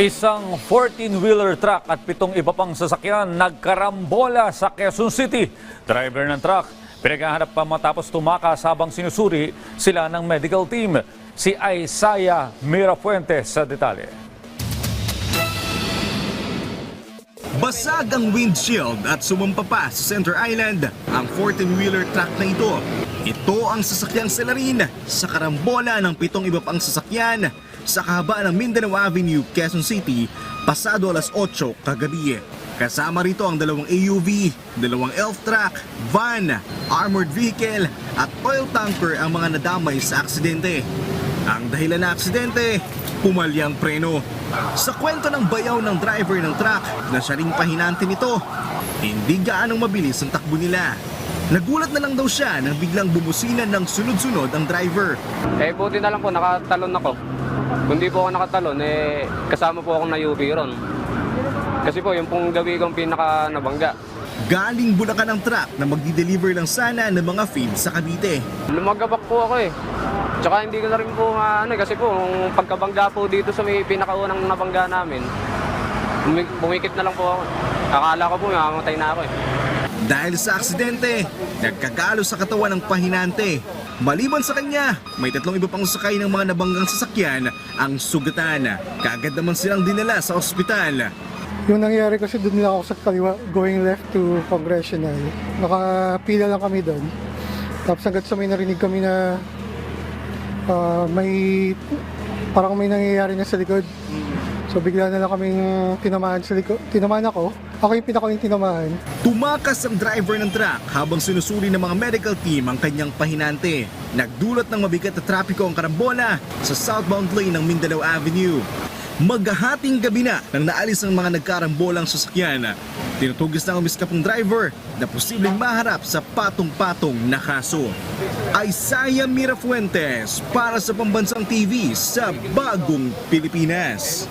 Isang 14-wheeler truck at pitong iba pang sasakyan nagkarambola sa Quezon City. Driver ng truck, pinaghahanap pa matapos tumakas habang sinusuri sila ng medical team. Si Isaiah Mirafuentes sa detalye. Basag ang windshield at sumampa pa sa Center Island ang 14-wheeler truck na ito. Ito ang sasakyang salarin sa karambola ng pitong iba pang sasakyan sa kahabaan ng Mindanao Avenue, Quezon City, pasado alas 8 kagabi. Kasama rito ang dalawang AUV, dalawang elf truck, van, armored vehicle at oil tanker ang mga nadamay sa aksidente. Ang dahilan ng aksidente, pumalyang preno. Sa kwento ng bayaw ng driver ng truck na siya ring pahinante nito, hindi gaanong mabilis ang takbo nila. Nagulat na lang daw siya nang biglang bumusinan ng sunod-sunod ang driver. Eh, buti na lang po, nakatalon ako. Kung di po ako nakatalon, eh, kasama po akong na-UV ron. Kasi po, yung pong gabi kong pinaka nabangga. Galing Bulacan ang truck na magdi-deliver lang sana ng mga feed sa Cavite. Lumagabak po ako eh. Tsaka hindi ko na rin po ano, eh, kasi po, nung pagkabangga po dito sa may pinakaunang nabangga namin, bumi- bumikit na lang po ako. Akala ko po, mamamatay na ako eh. Dahil sa aksidente, nagkagalo sa katawan ng pahinante. Maliban sa kanya, may tatlong iba pang sakay ng mga nabanggang sasakyan ang sugatan. Kaagad naman silang dinala sa ospital. Yung nangyari kasi doon lang ako sa kaliwa, going left to Congressional. Nakapila lang kami doon. Tapos hanggat sa may narinig kami na ah, may parang may nangyayari na sa likod. So bigla na lang kaming tinamaan sa likod. Tinamaan ako. Ako yung pinaka yung tinamaan. Tumakas ang driver ng truck habang sinusuri ng mga medical team ang kanyang pahinante. Nagdulot ng mabigat na trapiko ang karambola sa southbound lane ng Mindanao Avenue. Maghahating gabi na nang naalis ang mga nagkarambolang sasakyan. Tinutugis ng umiskapong driver na posibleng maharap sa patong-patong na kaso. Isaiah Mirafuentes para sa Pambansang TV sa Bagong Pilipinas.